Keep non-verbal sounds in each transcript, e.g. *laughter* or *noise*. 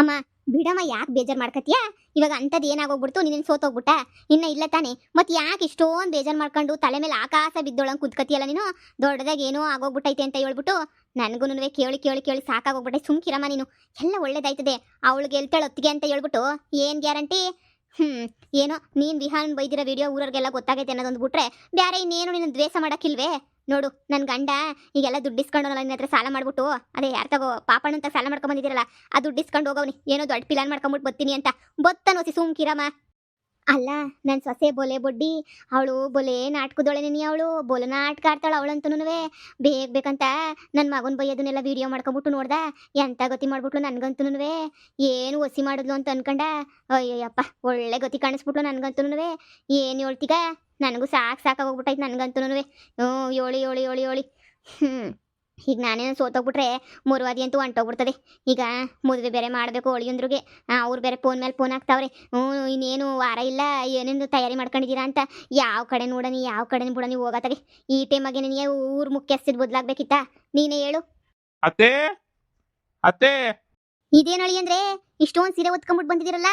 ಅಮ್ಮ, ಬಿಡಮ್ಮ, ಯಾಕೆ ಬೇಜಾರು ಮಾಡ್ಕತ್ಯಾ ಇವಾಗ ಅಂಥದ್ದು ಏನಾಗೋಗ್ಬಿಡ್ತು? ನಿನ್ನ ಸೋತೋಗ್ಬಿಟ್ಟ ಇನ್ನ ಇಲ್ಲ ತಾನೆ. ಮತ್ತೆ ಯಾಕೆ ಇಷ್ಟೊಂದು ಬೇಜಾರು ಮಾಡ್ಕೊಂಡು ತಲೆ ಮೇಲೆ ಆಕಾಶ ಬಿದ್ದೊಳಂಗೆ ಕುತ್ಕತಿಯಲ್ಲ ನೀನು? ದೊಡ್ಡದಾಗಿ ಏನೋ ಆಗೋಗ್ಬಿಟ್ಟೈತೆ ಅಂತ ಹೇಳ್ಬಿಟ್ಟು ನನಗೂ ಕೇಳಿ ಕೇಳಿ ಕೇಳಿ ಸಾಕಾಗೋಗ್ಬಿಟ್ಟೆ. ಸುಮ್ಕಿರಮ್ಮ ನೀನು. ಎಲ್ಲ ಒಳ್ಳೇದಾಯ್ತದೆ. ಅವಳಿಗೆ ಹೇಳ್ತಾಳೆ ಒತ್ತಿಗೆ ಅಂತ ಹೇಳ್ಬಿಟ್ಟು ಏನು ಗ್ಯಾರಂಟಿ? ಹ್ಞೂ ಏನೋ ನೀನು ವಿಹಾನ್ ಬೈದಿರೋ ವಿಡಿಯೋ ಊರವ್ರಿಗೆಲ್ಲ ಗೊತ್ತಾಗೈತೆ ಅನ್ನೋದೊಂದು ಬಿಟ್ರೆ ಬೇರೆ ಇನ್ನೇನು ನೀನು ದ್ವೇಷ ಮಾಡಕ್ಕಿಲ್ವೇ ನೋಡು ನನ್ನ ಗಂಡ ಈಗೆಲ್ಲ ದುಡ್ಡು ಇಸ್ಕೊಂಡು ನಿನ್ನ ಹತ್ರ ಸಾಲ ಮಾಡ್ಬಿಟ್ಟು. ಅದೇ, ಯಾರು ತಗೋ, ಪಾಪಣ್ಣ ಅಂತ ಸಾಲ ಮಾಡ್ಕೊಂಡ್ ಬಂದಿದ್ದೀರಲ್ಲ, ಆ ದುಡ್ಡು ಇಸ್ಕೊಂಡು ಹೋಗವ್ನಿ. ಏನೋ ದೊಡ್ಡ ಪ್ಲಾನ್ ಮಾಡ್ಕೊಂಬಿಟ್ಟು ಬರ್ತೀನಿ ಅಂತ. ಬತ್ತನೋಸಿ ಸುಮ್ಕಿರಮ್ಮ. ಅಲ್ಲ ನನ್ನ ಸೊಸೆ ಬೊಲೆ ಬೊಡ್ಡಿ, ಅವಳು ಬೊಲೆ ನಾಟಕದೊಳೆ ನೀ ಅವಳು, ಬೊಲೆ ನಾಟಕ ಆಡ್ತಾಳ ಅವಳಂತನೂ ಬೇಗ ಬೇಕಂತ ನನ್ನ ಮಗನ ಬೈಯೋದನ್ನೆಲ್ಲ ವಿಡಿಯೋ ಮಾಡ್ಕೊಂಬಿಟ್ಟು ನೋಡ್ದ, ಎಂತ ಗತಿ ಮಾಡ್ಬಿಟ್ಲು ನನ್ಗಂತೂ ಏನು ಒಸಿ ಮಾಡಿದ್ಲು ಅಂತ ಅನ್ಕಂಡ, ಅಯ್ಯಯ್ಯಪ್ಪ, ಒಳ್ಳೆ ಗತಿ ಕಾಣಿಸ್ಬಿಟ್ಲು ನನ್ಗಂತೂ ಏನು ಹೇಳ್ತೀಗ? ನನಗೂ ಸಾಕು ಸಾಕಾಗೋಗ್ಬಿಟ್ಟೈತೆ ನನ್ಗಂತೂ ಹ್ಞೂ ಏಳಿ ಏಳಿ ಏಳಿ ಏಳಿ ಹ್ಞೂ ಈಗ ನಾನೇನು ಸೋತೋಗ್ಬಿಟ್ರೆ ಮುರುವಾದಿ ಅಂತೂ ಹೊಂಟೋಗ್ಬಿಡ್ತದೆ ಈಗ ಮದುವೆ ಬೇರೆ ಮಾಡಬೇಕು ಒಳಿಯಂದ್ರಿಗೆ ಅವ್ರು ಬೇರೆ ಫೋನ್ ಮೇಲೆ ಫೋನ್ ಹಾಕ್ತಾವ್ರೆ. ಹ್ಞೂ ಇನ್ನೇನು ವಾರ ಇಲ್ಲ ಏನೇನು ತಯಾರಿ ಮಾಡ್ಕೊಂಡಿದ್ದೀರಾ ಅಂತ ಯಾವ ಕಡೆ ನೋಡನಿ ಯಾವ ಕಡೆ ಬಿಡನಿ ಹೋಗತ್ತಾಗೆ. ಈ ಟೈಮಾಗೆ ನಿನಗೆ ಊರು ಮುಖ್ಯಸ್ಥದ ಬದಲಾಗ್ಬೇಕಿತ್ತ? ನೀನೇ ಹೇಳು. ಅತ್ತೆ ಅತ್ತೆ. ಇದೇನು ಅಳಿ ಅಂದ್ರೆ ಇಷ್ಟೊಂದು ಸೀರೆ ಹೊತ್ಕೊಂಡ್ಬಿಟ್ಟು ಬಂದಿದ್ದೀರಲ್ಲ?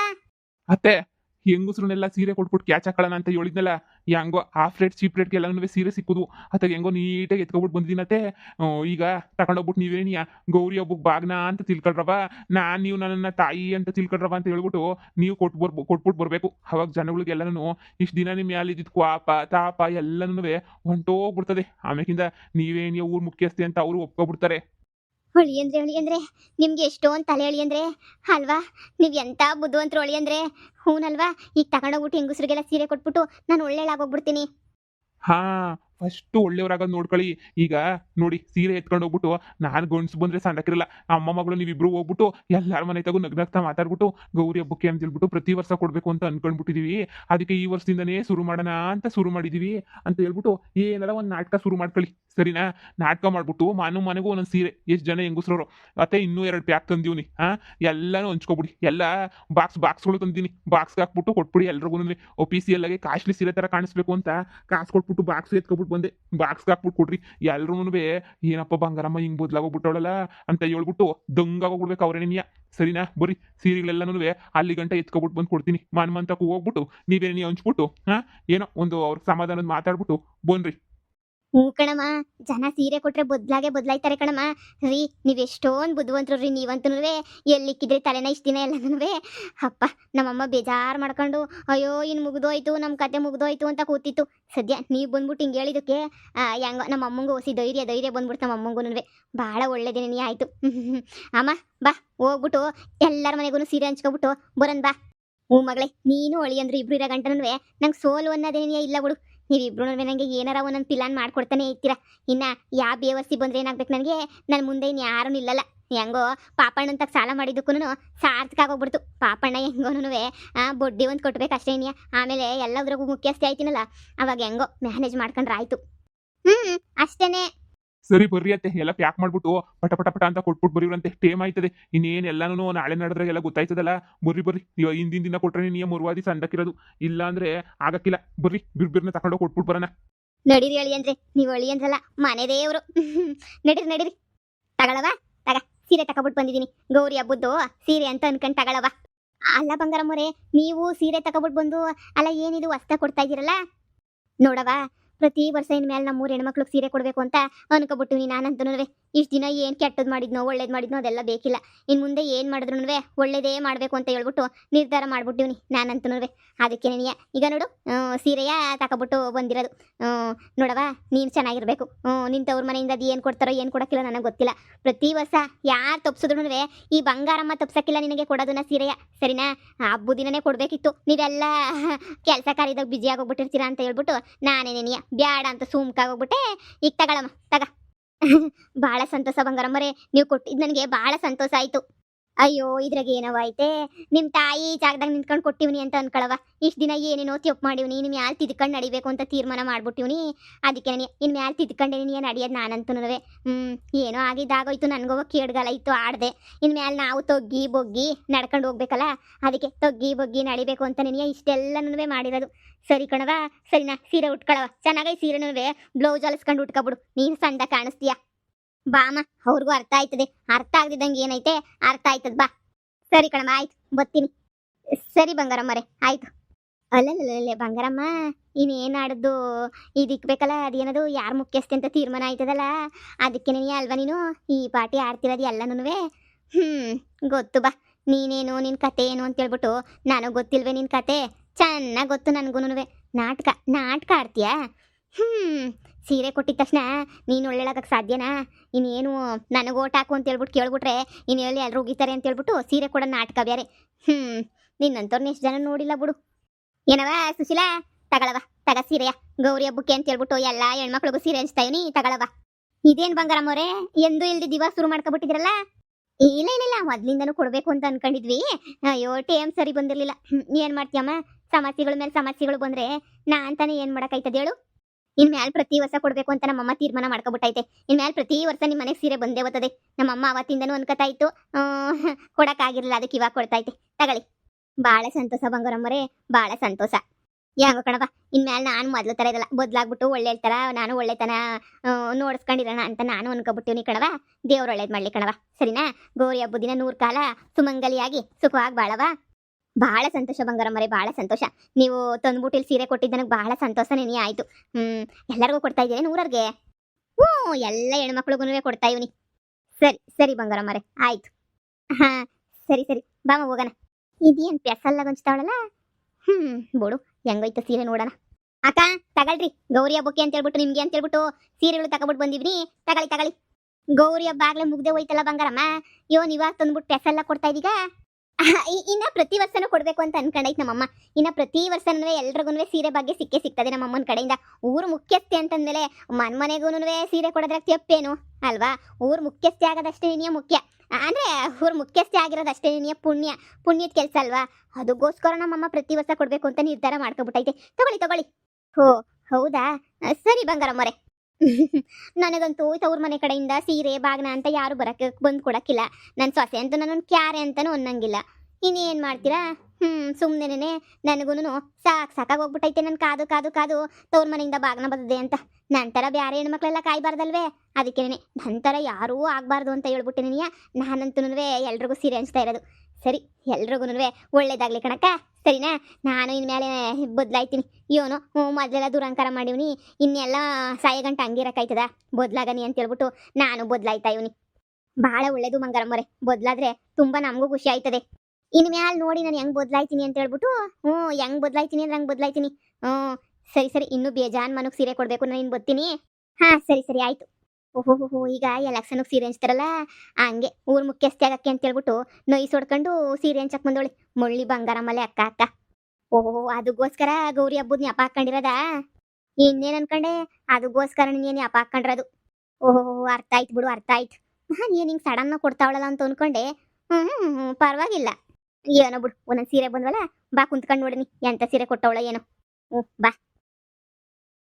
ಅತ್ತೆ ಹೆಂಗಸ್ರನ್ನೆಲ್ಲ ಸೀರೆ ಕೊಟ್ಬಿಟ್ಟು ಕ್ಯಾಚ್ ಹಾಕೊಳ್ಳೋಣ ಅಂತ ಹೇಳಿದ್ನಲ್ಲ, ಹೆಂಗೋ ಹಾಫ್ ರೇಟ್ ಚೀಪ್ ರೇಟ್ಗೆ ಎಲ್ಲನೂ ಸೀರೆ ಸಿಕ್ಕುದು ಅತ್ತಾಗ ಹೆಂಗೋ ನೀಟಾಗಿ ಎತ್ಕೊಬಿಟ್ಟು ಬಂದಿದ್ದೀನತ್ತೆ ಈಗ ತಗೊಂಡೋಗ್ಬಿಟ್ಟು ನೀವೇನಿಯ ಗೌರಿ ಹಬ್ಬಕ್ಕೆ ಬಾಗ್ನ ಅಂತ ತಿಳ್ಕೊಳ್ರವ ನಾನು ನೀವು ನನ್ನ ತಾಯಿ ಅಂತ ತಿಳ್ಕೊಳ್ರವ ಅಂತ ಹೇಳ್ಬಿಟ್ಟು ನೀವು ಕೊಟ್ಟು ಕೊಟ್ಬಿಟ್ಟು ಬರಬೇಕು. ಅವಾಗ ಜನಗಳಿಗೆಲ್ಲನೂ ಇಷ್ಟು ದಿನ ನಿಮ್ಮ ಮ್ಯಾಲೆ ಇದ್ದಿದ್ದು ಕ್ವಾಪ, ತಾಪ ಎಲ್ಲನೂ ಹೊಂಟೋಗ್ಬಿಡ್ತದೆ. ಆಮೇಲಿಂದ ನೀವೇನಿಯ ಊರು ಮುಖ್ಯಸ್ಥೆ ಅಂತ ಅವರು ಒಪ್ಕೊಬಿಡ್ತಾರೆ. ಹೊಳಿ ಅಂದ್ರೆ ಹೊಳಿ ಅಂದ್ರೆ. ನಿಮ್ಗೆ ಎಷ್ಟೊಂದು ತಲೆ ಹೊಳಿ ಅಂದ್ರೆ. ಅಲ್ವಾ? ನೀವು ಎಂತ ಬುದ್ಧಿವಂತರು ಹೊಳಿ ಅಂದ್ರೆ? ಹೂನಲ್ವಾ? ಈಗ ತಗೊಂಡೋಗ್ಬಿಟ್ಟು ಹೆಂಗಸ್ರಿಗೆಲ್ಲ ಸೀರೆ ಕೊಟ್ಬಿಟ್ಟು ನಾನು ಒಳ್ಳೆಳಾಗೋಗ್ಬಿಡ್ತೀನಿ ಹಾ ಫಸ್ಟು ಒಳ್ಳೆಯವ್ರಾಗೋದು ನೋಡ್ಕೊಳ್ಳಿ. ಈಗ ನೋಡಿ ಸೀರೆ ಎತ್ಕೊಂಡು ಹೋಗ್ಬಿಟ್ಟು ನಾನು ಗಂಡ್ಸು ಬಂದ್ರೆ ಸಣ್ಣಕ್ಕಿರಲ್ಲ, ಅಮ್ಮ ಮಗಳು ನೀವಿಬ್ರು ಹೋಗ್ಬಿಟ್ಟು ಎಲ್ಲರ ಮನೆ ತಗೋ ನಗ್ನಗ್ತಾ ಮಾತಾಡ್ಬಿಟ್ಟು ಗೌರಿ ಹಬ್ಬಕ್ಕೆ ಅಂತ ಹೇಳ್ಬಿಟ್ಟು ಪ್ರತಿ ವರ್ಷ ಕೊಡ್ಬೇಕು ಅಂತ ಅನ್ಕೊಂಡ್ಬಿಟ್ಟಿದೀವಿ. ಅದಕ್ಕೆ ಈ ವರ್ಷದಿಂದನೇ ಶುರು ಮಾಡೋಣ ಅಂತ ಶುರು ಮಾಡಿದೀವಿ ಅಂತ ಹೇಳ್ಬಿಟ್ಟು ಏನಾರ ಒಂದು ನಾಟಕ ಶುರು ಮಾಡ್ಕೊಳ್ಳಿ. ಸರಿನಾ? ನಾಟಕ ಮಾಡ್ಬಿಟ್ಟು ಮನು ಮನೆಗೂ ಒಂದೊಂದು ಸೀರೆ. ಎಷ್ಟು ಜನ ಹೆಂಗಸ್ರೋರು ಮತ್ತೆ ಇನ್ನೂ ಎರಡು ಪ್ಯಾಕ್ ತಂದೀವ್ನಿ ಹಾ ಎಲ್ಲಾನು ಹಂಚ್ಕೊಬಿಡಿ. ಎಲ್ಲ ಬಾಕ್ಸ್ ಬಾಕ್ಸ್ಗಳು ತಂದೀನಿ. ಬಾಕ್ಸ್ಗೆ ಹಾಕ್ಬಿಟ್ಟು ಕೊಟ್ಬಿಡಿ ಎಲ್ರಿಗೂ ಆಗಿ ಕಾಸ್ಟ್ಲಿ ಸೀರೆ ಥರ ಕಾಣಿಸ್ಬೇಕು ಅಂತ ಕಾಸು ಕೊಟ್ಬಿಟ್ಟು ಬಾಕ್ಸ್ ಎತ್ಕೊಬಿಟ್ಟು ಬಂದೆ. ಬಾಕ್ಸ್ಗೆ ಹಾಕ್ಬಿಟ್ಟು ಕೊಡ್ರಿ. ಎಲ್ರೂ ಏನಪ್ಪ ಬಂಗಾರಮ್ಮ, ಹಿಂಗೆ ಬದಲಾಗೋಗ್ಬಿಟ್ಟವಳಲ್ಲ ಅಂತ ಹೇಳ್ಬಿಟ್ಟು ದಂಗಾಗೋಗ್ಬಿಡ್ಬೇಕು ಅವ್ರೇನಿಯ ಸರಿನಾ? ಬರಿ ಸೀರೆಗಳೆಲ್ಲನೂ ಅಲ್ಲಿ ಗಂಟ ಎತ್ಕೊಬಿಟ್ಟು ಬಂದು ಕೊಡ್ತೀನಿ. ಮನ್ ಮಂತಕ್ಕೆ ಹೋಗ್ಬಿಟ್ಟು ನೀವೇನೇ ಹಂಚ್ಬಿಟ್ಟು, ಹಾಂ? ಏನೋ ಒಂದು ಅವ್ರ ಸಮಾಧಾನದ ಮಾತಾಡ್ಬಿಟ್ಟು ಬನ್ರಿ ಹ್ಞೂ ಕಣಮ್ಮ, ಜನ ಸೀರೆ ಕೊಟ್ರೆ ಬದ್ಲಾಗೆ ಬದ್ಲಾಯ್ತಾರೆ ಕಣಮ್ಮ. ರೀ, ನೀವು ಎಷ್ಟೊಂದು ಬುದ್ಧಿವಂತರು ರೀ ನೀವಂತೂ ಎಲ್ಲಿಕ್ಕಿದ್ರೆ ತಲೆನ ಇಷ್ಟ ದಿನ ಎಲ್ಲನೂ ಅಪ್ಪ, ನಮ್ಮಮ್ಮ ಬೇಜಾರು ಮಾಡ್ಕೊಂಡು, ಅಯ್ಯೋ ಇನ್ನು ಮುಗ್ದೋಯ್ತು ನಮ್ಮ ಕತೆ ಮುಗ್ದೋಯ್ತು ಅಂತ ಕೂತಿತ್ತು. ಸದ್ಯ ನೀವು ಬಂದ್ಬಿಟ್ಟು ಹಿಂಗೆ ಹೇಳಿದಕ್ಕೆ ಹೆಂಗೋ ನಮ್ಮ ಅಮ್ಮಂಗೂ ಓಸಿ ಧೈರ್ಯ ಧೈರ್ಯ ಬಂದ್ಬಿಡ್ತು ನಮ್ಮ ಅಮ್ಮಂಗೂನು ಭಾಳ ಒಳ್ಳೆದಿನ ನೀ ಆಯಿತು. *laughs* ಅಮ್ಮ, ಬಾ, ಹೋಗ್ಬಿಟ್ಟು ಎಲ್ಲರ ಮನೆಗೂ ಸೀರೆ ಹಂಚ್ಕೊಬಿಟ್ಟು ಬರೋನ್ ಬಾ. ಹ್ಞೂ ಮಗಳೇ, ನೀನು ಅಳಿ ಅಂದ್ರೆ ಇಬ್ರು ಇರೋ ಗಂಟನೂ ನಂಗೆ ಸೋಲು ಅನ್ನೋದೇನೇ ಇಲ್ಲ ಬಿಡು. ನೀವಿಬ್ರು ನನಗೆ ಏನಾರ ಒಂದೊಂದು ಪಿಲಾನ್ ಮಾಡ್ಕೊಡ್ತಾನೆ ಇರ್ತೀರ. ಇನ್ನ ಯಾವ ಬೇವರ್ಸಿ ಬಂದರೆ ಏನಾಗ್ಬೇಕು ನನಗೆ? ನನ್ನ ಮುಂದೆ ಇನ್ನು ಯಾರೂ ಇಲ್ಲಲ್ಲ ಹೆಂಗೋ ಪಾಪಣ್ಣಂತ ಸಾಲ ಮಾಡಿದ್ದಕ್ಕೂ ಸಾರ್ಥಕ ಆಗೋಗ್ಬಿಡ್ತು. ಪಾಪಣ್ಣ ಹೆಂಗೋನು ಬೊಡ್ಡಿ ಒಂದು ಕೊಟ್ಬೇಕು ಅಷ್ಟೇ ಇನ್ಯ. ಆಮೇಲೆ ಎಲ್ಲದ್ರಾಗೂ ಮುಖ್ಯಸ್ಥೆ ಆಯ್ತೀನಲ್ಲ, ಅವಾಗ ಹೆಂಗೋ ಮ್ಯಾನೇಜ್ ಮಾಡ್ಕೊಂಡ್ರೆ ಆಯಿತು ಹ್ಞೂ ಅಷ್ಟೇನೆ. ಸರಿ ಬರ್ರಿ ಅಂತೆ, ಎಲ್ಲ ಪ್ಯಾಕ್ ಮಾಡ್ಬಿಟ್ಟು, ಪಟ ಪಟ ಪಟ ಅಂತ ಕೊಟ್ಬಿಟ್ಟು ಬರೀವ್ರಂತೆ. ಟೇಮ್ ಆಯ್ತದೆ. ಇನ್ನೇನು ಎಲ್ಲಾನು ನಾಳೆ ನಡೆದ್ರೆ ಎಲ್ಲ ಗೊತ್ತಾಯ್ತದಲ್ಲ? ಬರ್ರಿ ಬರ್ರಿ. ಹಿಂದಿನ ದಿನ ಕೊಟ್ರೆ ನೀ ಮೂರುವ ದಿವಸ ಅಂದಕ್ಕಿರೋದು ಇಲ್ಲ ಅಂದ್ರೆ ಆಗಕ್ಕಿಲ್ಲ. ಬರ್ರಿ, ಬಿರ್ಬಿರ್ನ ತಗೊಂಡೋಗಿ ಕೊಟ್ಬಿಟ್ಟು ಬರೋಣ. ನಡೀರಿ ಅಳಿ ಅಂದ್ರೆ, ನೀವು ಅಳಿ ಅಂದ್ರಲ್ಲ, ಮನೆ ದೇವ್ರು. *laughs* ನಡೀರಿ ನಡೀರಿ. ತಗೊಳವಾ ತಗ. ಸೀರೆ ತಗೊಬಿಟ್ಟು ಬಂದಿದ್ದೀನಿ ಗೌರಿ ಹಬ್ಬದ್ದು, ಸೀರೆ ಅಂತ ಅನ್ಕೊಂಡು ತಗೊಳವಾ ಅಲ್ಲ ಬಂಗಾರಮ್ಮರೇ ನೀವು ಸೀರೆ ತಗೊಬಿಟ್ಟು ಬಂದು, ಅಲ್ಲ ಏನಿದು ವಸ್ತ ಕೊಡ್ತಾ ಇದ್ದೀರಲ್ಲ? ನೋಡವ ಪ್ರತಿ ವರ್ಷ ಇನ್ಮೇಲೆ ನಮ್ಮೂರು ಹೆಣ್ಮಕ್ಳಿಗೆ ಸೀರೆ ಕೊಡಬೇಕು ಅಂತ ಅನ್ಕೊಬಿಟ್ಟಿವಿ ನಾನಂತೂ ಇಷ್ಟು ದಿನ ಏನು ಕೆಟ್ಟದ್ದು ಮಾಡಿದ್ನೋ, ಒಳ್ಳೇದು ಮಾಡಿದ್ನೋ ಅದೆಲ್ಲ ಬೇಕಿಲ್ಲ. ಇನ್ನು ಮುಂದೆ ಏನು ಮಾಡಿದ್ರು ಒಳ್ಳೇದೇ ಮಾಡಬೇಕು ಅಂತ ಹೇಳ್ಬಿಟ್ಟು ನಿರ್ಧಾರ ಮಾಡ್ಬಿಟ್ಟಿವ್ನಿ ನಾನಂತೂ ಅದಕ್ಕೆ ನನಗೆ, ಈಗ ನೋಡು ಸೀರೆಯ ತಗೊಬಿಟ್ಟು ಬಂದಿರೋದು. ನೋಡವ ನೀನು ಚೆನ್ನಾಗಿರ್ಬೇಕು. ನಿಂತವ್ರ ಮನೆಯಿಂದ ಅದು ಏನು ಕೊಡ್ತಾರೋ ಏನು ಕೊಡೋಕ್ಕಿಲ್ಲ ನನಗೆ ಗೊತ್ತಿಲ್ಲ. ಪ್ರತಿ ವರ್ಷ ಯಾರು ತಪ್ಸಿದ್ರು ಈ ಬಂಗಾರಮ್ಮ ತಪ್ಸಕ್ಕಿಲ್ಲ ನಿನಗೆ ಕೊಡೋದನ್ನ ಸೀರೆಯ. ಸರಿನಾ? ಹಬ್ಬ ದಿನನೇ ಕೊಡಬೇಕಿತ್ತು. ನೀವೆಲ್ಲ ಕೆಲಸ ಕಾರ್ಯದಾಗ ಬ್ಯುಸಿ ಆಗೋಗ್ಬಿಟ್ಟಿರ್ತೀರಾ ಅಂತ ಹೇಳ್ಬಿಟ್ಟು ನಾನೇ ನೆನೆಯ ಬ್ಯಾಡ ಅಂತ ಸುಮ್ಕಾಗೋಗ್ಬಿಟ್ಟೆ ಈಗ ತಗೊಳಮ್ಮ, ತಗ. ಭಾಳ ಸಂತೋಷ ಬಂಗಾರಮ್ಮರೇ ನೀವು ಕೊಟ್ಟಿದ್ದು ನನಗೆ ಬಹಳ ಸಂತೋಷ ಆಯಿತು. ಅಯ್ಯೋ, ಇದ್ರಾಗ ಏನವ ಐತೆ ನಿಮ್ಮ ತಾಯಿ ಜಾಗದಾಗ ನಿಂತ್ಕೊಂಡು ಕೊಟ್ಟಿವ್ನಿ ಅಂತ ಅನ್ಕೊಳವ ಇಷ್ಟು ದಿನ ಏನೇನೋ ತಪ್ಪು ಮಾಡಿವ್ನಿ ನಿಮ್ಮ ಮ್ಯಾಲ್ ತಿದ್ಕೊಂಡು ನಡಿಬೇಕು ಅಂತ ತೀರ್ಮಾನ ಮಾಡ್ಬಿಟ್ಟಿವ್ನಿ. ಅದಕ್ಕೆ ನನಗೆ ಇನ್ನು ಮ್ಯಾಲ್ ತಿದ್ಕೊಂಡೆ ನೀನು ನಡಿಯೋದು ನಾನಂತೂ ಹ್ಞೂ ಏನೋ ಆಗಿದ್ದಾಗೋಯ್ತು, ನನಗೋಗ ಕೇಡ್ಗಾಲ ಇತ್ತು, ಆಡ್ದೆ. ಇನ್ನು ಮ್ಯಾಲ್ ನಾವು ತೊಗ್ಗಿ ಬೊಗ್ಗಿ ನಡ್ಕೊಂಡು ಹೋಗ್ಬೇಕಲ್ಲ, ಅದಕ್ಕೆ ತೊಗ್ಗಿ ಬೊಗ್ಗಿ ನಡಿಬೇಕು ಅಂತ ನಿನಗೆ ಇಷ್ಟೆಲ್ಲನೂ ಮಾಡಿರೋದು. ಸರಿ ಕಣವ ಸರಿನಾ, ಸೀರೆ ಉಟ್ಕೊಳವ ಚೆನ್ನಾಗೈ ಸೀರೆನೂ ಬ್ಲೌಸ್ ಹೊಲಿಸ್ಕೊಂಡು ಉಟ್ಕೊಬಿಡು. ನೀನು ಸಂದ ಕಾಣಿಸ್ತೀಯ? ಬಾಮ ಅವ್ರಿಗೂ ಅರ್ಥ ಆಯ್ತದೆ. ಅರ್ಥ ಆಗದಿದ್ದಂಗೆ ಏನೈತೆ? ಅರ್ಥ ಆಯ್ತದ, ಬಾ. ಸರಿ ಕಣಮ್ಮ, ಆಯ್ತು, ಬರ್ತೀನಿ. ಸರಿ ಬಂಗಾರಮ್ಮರೇ ಆಯ್ತು. ಅಲ್ಲಲ್ಲೇ ಬಂಗಾರಮ್ಮ ಇನ್ನೇನಾಡದ್ದು ಇದಕ್ಕೆ ಬೇಕಲ್ಲ, ಅದೇನದು? ಯಾರು ಮುಖ್ಯಸ್ಥೆ ಅಂತ ತೀರ್ಮಾನ ಆಯ್ತದಲ್ಲ? ಅದಕ್ಕೆ ನೀನು ಅಲ್ವಾ ನೀನು? ಈ ಪಾರ್ಟಿ ಆಡ್ತಿರೋದು ಎಲ್ಲನೂ ಹ್ಮ್, ಗೊತ್ತು ಬಾ. ನೀನೇನು, ನಿನ್ ಕತೆ ಏನು ಅಂತ ಹೇಳ್ಬಿಟ್ಟು ನಾನು ಗೊತ್ತಿಲ್ವೇ ನಿನ್ ಕತೆ? ಚೆನ್ನಾಗಿ ಗೊತ್ತು ನನಗೂನು ನಾಟಕ ನಾಟಕ ಆಡ್ತೀಯಾ? ಹ್ಮ್ ಸೀರೆ ಕೊಟ್ಟಿದ ತಕ್ಷಣ ನೀನು ಒಳ್ಳೆಳಗಕ್ಕೆ ಸಾಧ್ಯನಾ? ಇನ್ನೇನು ನನಗೆ ಓಟ್ ಹಾಕು ಅಂತ ಹೇಳ್ಬಿಟ್ಟು ಕೇಳ್ಬಿಟ್ರೆ ಇನ್ನು ಹೇಳಿ ಎಲ್ಲರೂ ಉಗಿತಾರೆ ಅಂತ ಹೇಳ್ಬಿಟ್ಟು ಸೀರೆ ಕೊಡೋ ನಾಟಕ ಬೇರೆ ಹ್ಮ್ ನಿನ್ನಂಥವ್ರನ್ನ ಎಷ್ಟು ಜನ ನೋಡಿಲ್ಲ ಬಿಡು. ಏನವ ಸುಶೀಲಾ? ತಗಳವ ತಗ ಸೀರೆಯ. ಗೌರಿ ಹಬ್ಬಕ್ಕೆ ಅಂತ ಹೇಳ್ಬಿಟ್ಟು ಎಲ್ಲ ಹೆಣ್ಮಕ್ಳಿಗೂ ಸೀರೆ ಹಂಚ್ತಾಯಿನಿ ತಗಳವ ಇದೇನ್ ಬಂಗಾರಮ್ಮವ್ರೆ ಎಂದು ಇಲ್ದಿ ದಿವಸ ಶುರು ಮಾಡ್ಕೊಬಿಟ್ಟಿದ್ರಲ್ಲ? ಇಲ್ಲ ಇಲ್ಲ ಇಲ್ಲ, ಮೊದ್ಲಿಂದನೂ ಕೊಡ್ಬೇಕು ಅಂತ ಅನ್ಕೊಂಡಿದ್ವಿ. ಅಯ್ಯೋ ಟೇಮ್ ಸರಿ ಬಂದಿರಲಿಲ್ಲ. ಏನ್ ಮಾಡ್ತೀಯಮ್ಮ? ಸಮಸ್ಯೆಗಳ ಮೇಲೆ ಸಮಸ್ಯೆಗಳು ಬಂದ್ರೆ ನಾ ಅಂತಾನೆ ಏನು ಮಾಡಕ್ಕಾಯ್ತದ ಹೇಳು? ಇನ್ಮ್ಯಾಲ್ ಪ್ರತಿ ವರ್ಷ ಕೊಡ್ಬೇಕು ಅಂತ ನಮ್ಮಮ್ಮ ತೀರ್ಮಾನ ಮಾಡ್ಕೊಬಿಟ್ಟೈತೆ. ಇನ್ಮ್ಯಾಲ್ ಪ್ರತಿ ವರ್ಷ ನಿಮ್ಮ ಮನೆಗೆ ಸೀರೆ ಬಂದೇ ಬರ್ತದೆ. ನಮ್ಮಮ್ಮ ಅವತ್ತಿಂದನೂ ಅನ್ಕೋತಾ ಇತ್ತು ಕೊಡಕ್ ಆಗಿರ್ಲಿಲ್ಲ ಅದಕ್ಕೆ ಇವಾಗ ಕೊಡ್ತೈತೆ ತಗಳಿ ಬಾಳ ಸಂತೋಷ ಬಂಗಾರಮ್ಮರೇ, ಬಾಳ ಸಂತೋಷ. ಯಾಕೋ ಕಣವ ಇನ್ಮ್ಯಾಲ್ ನಾನು ಮೊದ್ಲ ತರ ಇದಲ್ಲ ಬದ್ಲಾಗ್ಬಿಟ್ಟು ಒಳ್ಳೆ ಹೇಳ್ತಾರ ನಾನು ಒಳ್ಳೆತನ ನೋಡ್ಸ್ಕೊಂಡಿರೋಣ ಅಂತ ನಾನು ಅನ್ಕೊಬಿಟ್ಟಿವ್ನಿ ಕಣವ ದೇವ್ರ ಒಳ್ಳೇದ್ ಮಾಡ್ಲಿ ಕಣವ ಸರಿನಾ? ಗೌರಿ ಹಬ್ಬದ ದಿನ ನೂರ್ ಕಾಲ ಸುಮಂಗಲಿಯಾಗಿ, ಸುಖವಾಗಿ ಬಾಳವ ಬಹಳ ಸಂತೋಷ ಬಂಗಾರಮ್ಮರೇ ಬಹಳ ಸಂತೋಷ. ನೀವು ತಂದ್ಬಿಟ್ಟು ಇಲ್ಲಿ ಸೀರೆ ಕೊಟ್ಟಿದ್ದ ನನಗೆ ಬಹಳ ಸಂತೋಷ ನೆನೆ ಆಯ್ತು. ಹ್ಮ್, ಎಲ್ಲರಿಗೂ ಕೊಡ್ತಾ ಇದ್ದೀನಿ ನೂರರ್ಗೆ. ಹ್ಞೂ, ಎಲ್ಲ ಹೆಣ್ಮಕ್ಳಿಗೂ ಕೊಡ್ತಾ ಇವನಿ. ಸರಿ ಸರಿ ಬಂಗಾರಮ್ಮರೇ ಆಯ್ತು. ಹಾಂ, ಸರಿ ಸರಿ ಬಾಮ ಹೋಗೋಣ. ಇದೇನು ಪೆಸಲ್ಲ ಗೊಂಚ್ತಾವಳಲ್ಲ ಹ್ಮ್, ಬಿಡು, ಹೆಂಗೈತೆ ಸೀರೆ ನೋಡೋಣ. ಅಕ್ಕ, ತಗಳ್ರಿ, ಗೌರಿ ಹಬ್ಬಕ್ಕೆ ಅಂತ ಹೇಳ್ಬಿಟ್ಟು ನಿಮ್ಗೆ ಅಂತ ಹೇಳ್ಬಿಟ್ಟು ಸೀರೆಗಳು ತಗೊಬಿಟ್ಟು ಬಂದಿವ್ನಿ. ತಗಳಿ ತಗಳಿ. ಗೌರಿ ಹಬ್ಬ ಆಗ್ಲೇ ಮುಗ್ದೆ ಹೋಯ್ತಲ್ಲ ಬಂಗಾರಮ್ಮ. ಯೋ ನೀವಾಗ ತಂದ್ಬಿಟ್ಟು ಪೆಸಲ್ಲ ಕೊಡ್ತಾ ಇದೀಗ? ಇನ್ನ ಪ್ರತಿ ವರ್ಷನೂ ಕೊಡಬೇಕು ಅಂತ ಅನ್ಕೊಂಡೈತ್ ನಮ್ಮಮ್ಮ. ಇನ್ನ ಪ್ರತಿ ವರ್ಷನೂ ಎಲ್ರಿಗೂ ಸೀರೆ ಬಗ್ಗೆ ಸಿಕ್ಕೇ ಸಿಗ್ತದೆ ನಮ್ಮಮ್ಮನ ಕಡೆಯಿಂದ. ಊರು ಮುಖ್ಯಸ್ಥೆ ಅಂತಂದ್ಮೇಲೆ ಮನ್ ಮನೆಗೂನು ಸೀರೆ ಕೊಡೋದ್ರಾಗ ತಪ್ಪೇನು, ಅಲ್ವಾ? ಊರ್ ಮುಖ್ಯಸ್ಥೆ ಆಗೋದಷ್ಟೇ ನಿನಿಯ ಮುಖ್ಯ. ಅಂದ್ರೆ ಊರು ಮುಖ್ಯಸ್ಥೆ ಆಗಿರೋದಷ್ಟೇ ನಿನಿಯ ಪುಣ್ಯ, ಪುಣ್ಯದ ಕೆಲಸ ಅಲ್ವಾ? ಅದಕ್ಕೋಸ್ಕರ ನಮ್ಮಮ್ಮ ಪ್ರತಿ ವರ್ಷ ಕೊಡ್ಬೇಕು ಅಂತ ನಿರ್ಧಾರ ಮಾಡ್ಕೊಬಿಟ್ಟೈತೆ. ತಗೊಳ್ಳಿ ತಗೊಳ್ಳಿ. ಹೋ, ಹೌದಾ? ಸರಿ ಬಂಗಾರಮ್ಮರೆ *laughs* ನನಗಂತೂ ತವ್ರ ಮನೆ ಕಡೆಯಿಂದ ಸೀರೆ, ಬಾಗ್ನ ಅಂತ ಯಾರು ಬರಕ್ಕೆ ಬಂದು ಕೊಡಕ್ಕಿಲ್ಲ. ನನ್ನ ಸೊಸೆ ಅಂತ ನನ್ನ ಕ್ಯಾರೆ ಅಂತಾನು ಅನ್ನಂಗಿಲ್ಲ. ಇನ್ನೇನು ಮಾಡ್ತೀರಾ? ಹ್ಮ್ ಸುಮ್ಮನೆ ನನಗೂ ಸಾಕ್ ಸಾಕಾಗಿ ಹೋಗ್ಬಿಟ್ಟೈತೆ ನನ್ ಕಾದು ಕಾದು ಕಾದು. ತವ್ರ ಮನೆಯಿಂದ ಬಾಗ್ನ ಬರ್ತದೆ ಅಂತ. ನಂತರ ಬ್ಯಾರೆ ಹೆಣ್ಮಕ್ಳೆಲ್ಲ ಕಾಯ್ಬಾರ್ದಲ್ವೇ? ಅದಕ್ಕೇನೆ ನಂತರ ಯಾರೂ ಆಗ್ಬಾರ್ದು ಅಂತ ಹೇಳ್ಬಿಟ್ಟೆ ನಾನಂತೂನು ನಾನಂತೂ ಎಲ್ರಿಗೂ ಸೀರೆ ಹಂಚ್ತಾ ಇರೋದು. ಸರಿ, ಎಲ್ರಿಗೂ ಒಳ್ಳೇದಾಗ್ಲಿ ಕಣಕ್ಕ. ಸರಿನಾ? ನಾನು ಇನ್ಮೇಲೆ ಬದ್ಲಾಯ್ತೀನಿ. ಇವನು ಹ್ಞೂ, ಮೊದಲೆಲ್ಲ ದುರಂಕಾರ ಮಾಡಿವ್ನಿ. ಇನ್ನೆಲ್ಲ ಸಾಯ ಗಂಟ ಹಂಗಿರಕ್ಕಾಯ್ತದ ಬದ್ಲಾಗನಿ ಅಂತ ಹೇಳ್ಬಿಟ್ಟು ನಾನು ಬದ್ಲಾಯ್ತಾ ಇವನಿ. ಭಾಳ ಒಳ್ಳೇದು ಮಂಗಾರಮ್ಮರೆ ಬದ್ಲಾದ್ರೆ ತುಂಬಾ ನಮಗೂ ಖುಷಿ ಆಯ್ತದೆ. ಇನ್ ಮ್ಯಾಲ್ ನೋಡಿ ನಾನು ಹೆಂಗ್ ಬದ್ಲಾಯ್ತೀನಿ ಅಂತ ಹೇಳ್ಬಿಟ್ಟು, ಹ್ಞೂ, ಹೆಂಗ್ ಬದಲಾಯ್ತೀನಿ ಅಂದ್ರೆ ಹಂಗ್ ಬದಲಾಯ್ತೀನಿ. ಹ್ಞೂ, ಸರಿ ಸರಿ, ಇನ್ನು ಬೇಜಾನ್ ಮನಗ್ ಸೀರೆ ಕೊಡ್ಬೇಕು ನಾನು ಇನ್ನು ಬರ್ತೀನಿ. ಹಾ, ಸರಿ ಸರಿ, ಆಯ್ತು. ಓಹೋ ಹೋ ಈಗ ಎಲೆಕ್ಷನ್ ಸೀರೆ ಹಂಚ್ತಾರಲ್ಲ ಹಂಗೆ ಊರ್ ಮುಖ್ಯಸ್ಥೆ ಆಗಕ್ಕೆ ಅಂತ ಹೇಳ್ಬಿಟ್ಟು ನೊಯ್ ಸೊಡ್ಕೊಂಡು ಸೀರೆ ಹಂಚಕ್ ಬಂದೋಳಿ ಮುಳ್ಳಿ ಬಂಗಾರಮ್ಮಲೆ ಅಕ್ಕ ಅಕ್ಕ. ಓಹೋ ಅದಕ್ಕೋಸ್ಕರ ಗೌರಿ ಹಬ್ಬದ ನ್ಯಾಪ ಹಾಕೊಂಡಿರದ? ಇನ್ನೇನ್ ಅನ್ಕೊಂಡೆ? ಅದಕ್ಕೋಸ್ಕರ ನೀನ್ ನ್ಯಾಪ ಹಾಕೊಂಡ್ರದು? ಓಹೋ ಅರ್ಥ ಆಯ್ತು ಬಿಡು ಅರ್ಥ ಆಯ್ತು. ನಾನು ಏನ್ ಹಿಂಗ್ ಸಡನ್ ಕೊಡ್ತಾವಳಲ್ಲ ಅಂತ ಅನ್ಕೊಂಡೆ. ಹ್ಮ್ ಹ್ಮ್, ಪರವಾಗಿಲ್ಲ. ಏನೋ ಬಿಡು ಒಂದೊಂದ್ ಸೀರೆ ಬಂದ್ವಲ್ಲ ಬಾ ಕುಂತ್ಕೊಂಡ್ ನೋಡಿನಿ ಎಂತ ಸೀರೆ ಕೊಟ್ಟವಳ ಏನೋ. ಹ್ಞೂ ಬಾ.